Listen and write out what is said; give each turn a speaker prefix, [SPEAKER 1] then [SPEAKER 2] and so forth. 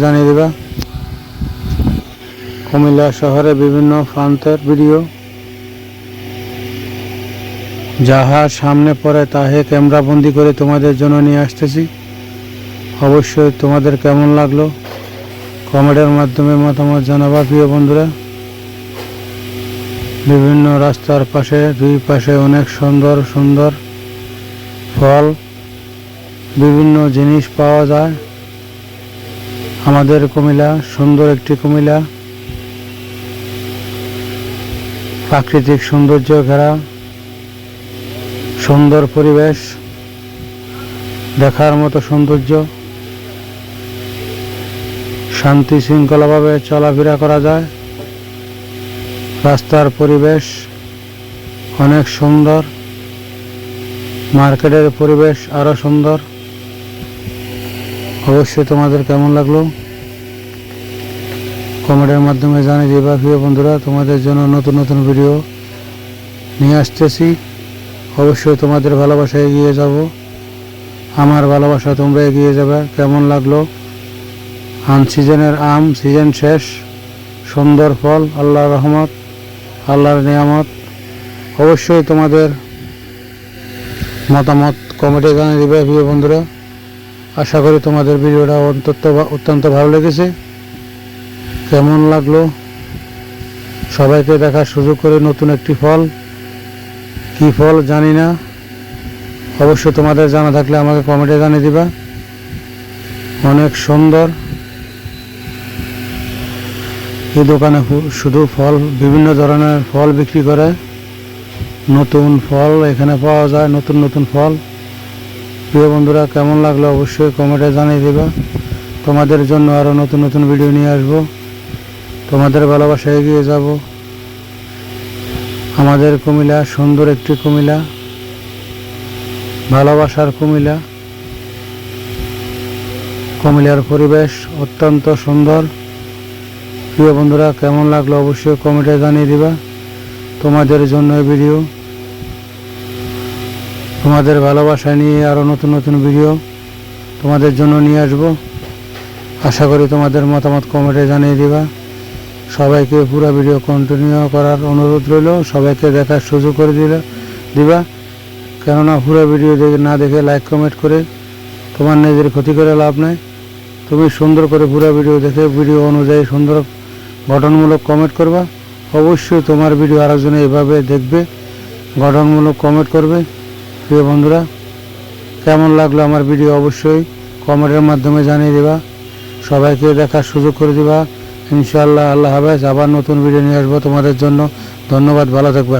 [SPEAKER 1] জানিয়ে দিবা। কুমিল্লা শহরে বিভিন্ন প্রান্তের ভিডিও। যাহা সামনে পড়ে তাহে ক্যামেরা বন্দি করে তোমাদের জন্য নিয়ে আসতেছি। অবশ্যই তোমাদের কেমন লাগল? কমেন্টের মাধ্যমে মতামত জানাবা প্রিয় বন্ধুরা। বিভিন্ন রাস্তার পাশে, দুই পাশে অনেক সুন্দর সুন্দর ফল, বিভিন্ন জিনিস পাওয়া যায়। আমাদের কুমিলা সুন্দর একটি কুমিলা প্রাকৃতিক সৌন্দর্য ঘেরা। সুন্দর পরিবেশ। দেখার মতো সৌন্দর্য। শান্তি শৃঙ্খলাভাবে চলাফেরা করা যায়। রাস্তার পরিবেশ অনেক সুন্দর। মার্কেটের পরিবেশ আরও সুন্দর। অবশ্যই তোমাদের কেমন লাগল? কমেন্টের মাধ্যমে জানিয়ে দিবা, প্রিয় বন্ধুরা, তোমাদের জন্য নতুন নতুন ভিডিও নিয়ে আসতেছি। অবশ্যই তোমাদের ভালোবাসা এগিয়ে যাব। আমার ভালোবাসা তোমরা এগিয়ে যাবে। কেমন লাগল? আম সিজনের আম, সিজন শেষ। সুন্দর ফল, আল্লাহর রহমত, আল্লাহর নিয়ামত। অবশ্যই তোমাদের মতামত কমেন্টে জানিয়ে দিবে, প্রিয় বন্ধুরা। আশা করি তোমাদের ভিডিওটা অন্তত অত্যন্ত ভালো লেগেছে। কেমন লাগল? সবাইকে দেখার সুযোগ করে নতুন একটি ফল। কি ফল জানি না। অবশ্য তোমাদের জানা থাকলে আমাকে কমেন্টে জানিয়ে দিবা। অনেক সুন্দর। এই দোকানে শুধু ফল, বিভিন্ন ধরনের ফল বিক্রি করে। নতুন ফল এখানে পাওয়া যায়, নতুন নতুন ফল। প্রিয় বন্ধুরা, কেমন লাগল অবশ্যই কমেন্টে জানিয়ে দেবা। তোমাদের জন্য আরও নতুন নতুন ভিডিও নিয়ে আসব। তোমাদের ভালোবাসা এগিয়ে যাব। আমাদের কুমিলা সুন্দর একটি কুমিলা ভালোবাসার কুমিলা কুমিলার পরিবেশ অত্যন্ত সুন্দর। প্রিয় বন্ধুরা, কেমন লাগল অবশ্যই কমেন্টে জানিয়ে দিবা। তোমাদের জন্য ভিডিও তোমাদের ভালোবাসা নিয়ে আরও নতুন নতুন ভিডিও তোমাদের জন্য নিয়ে আসব। আশা করি তোমাদের মতামত কমেন্টে জানিয়ে দিবা। সবাইকে পুরো ভিডিও কন্টিনিউ করার অনুরোধ রইল। সবাইকে দেখার সুযোগ করে দিলে দিবা। কেননা পুরো ভিডিও দেখে না দেখে লাইক কমেন্ট করে তোমার নিজের ক্ষতি করে লাভ নাই। তুমি সুন্দর করে পুরো ভিডিও দেখে ভিডিও অনুযায়ী সুন্দর গঠনমূলক কমেন্ট করবা। অবশ্যই তোমার ভিডিও আরেকজনে এভাবে দেখবে, গঠনমূলক কমেন্ট করবে। প্রিয় বন্ধুরা, কেমন লাগল আমার ভিডিও অবশ্যই কমেন্টের মাধ্যমে জানিয়ে দেবা। সবাইকে দেখার সুযোগ করে দেবা। ইনশাআল্লাহ, আল্লাহ হাফেজ। আবার নতুন ভিডিও নিয়ে আসব তোমাদের জন্য। ধন্যবাদ, ভালো থাকবে।